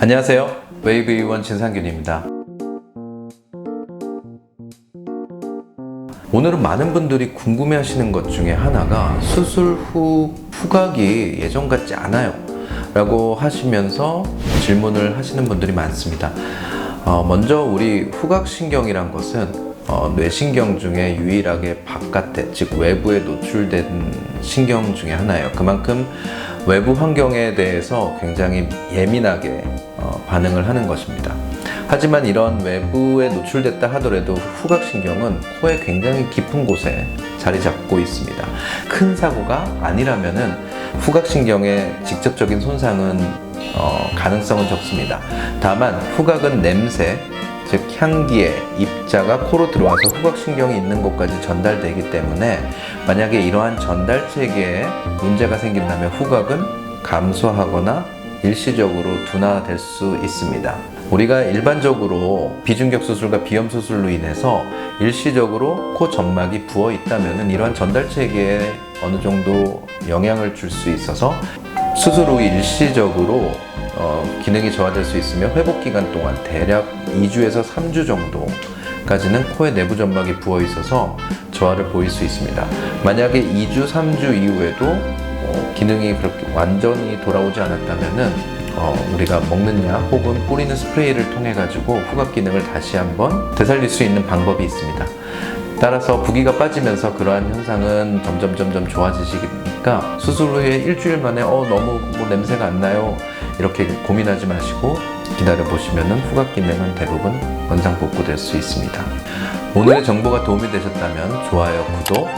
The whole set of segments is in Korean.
안녕하세요. 웨이브 의원 진상균입니다. 오늘은 많은 분들이 궁금해 하시는 것 중에 하나가 수술 후 후각이 예전 같지 않아요. 라고 하시면서 질문을 하시는 분들이 많습니다. 어, 먼저 우리 후각신경이란 것은 어, 뇌신경 중에 유일하게 바깥에, 즉 외부에 노출된 신경 중에 하나예요. 그만큼 외부 환경에 대해서 굉장히 예민하게 어, 반응을 하는 것입니다. 하지만 이런 외부에 노출됐다 하더라도 후각신경은 코에 굉장히 깊은 곳에 자리 잡고 있습니다. 큰 사고가 아니라면은 후각신경의 직접적인 손상은 어, 가능성은 적습니다. 다만 후각은 냄새, 즉 향기의 입자가 코로 들어와서 후각신경이 있는 곳까지 전달되기 때문에 만약에 이러한 전달 체계에 문제가 생긴다면 후각은 감소하거나 일시적으로 둔화될 수 있습니다. 우리가 일반적으로 비중격 수술과 비염 수술로 인해서 일시적으로 코 점막이 부어 있다면 이러한 전달 체계에 어느 정도 영향을 줄 수 있어서 수술 후 일시적으로 어, 기능이 저하될 수 있으며 회복 기간 동안 대략 2주에서 3주 정도까지는 코의 내부 점막이 부어 있어서 저하를 보일 수 있습니다. 만약에 2주, 3주 이후에도 어, 기능이 그렇게 완전히 돌아오지 않았다면은 어, 우리가 먹는 약 혹은 뿌리는 스프레이를 통해 가지고 후각 기능을 다시 한번 되살릴 수 있는 방법이 있습니다. 따라서 부기가 빠지면서 그러한 현상은 점점 점점 좋아지시니까 수술 후에 일주일 만에 어 너무 뭐 냄새가 안 나요 이렇게 고민하지 마시고 기다려 보시면은 후각 기능은 대부분 원상 복구될 수 있습니다. 오늘의 정보가 도움이 되셨다면 좋아요, 구독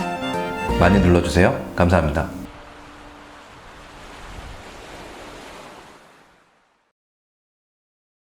많이 눌러주세요. 감사합니다.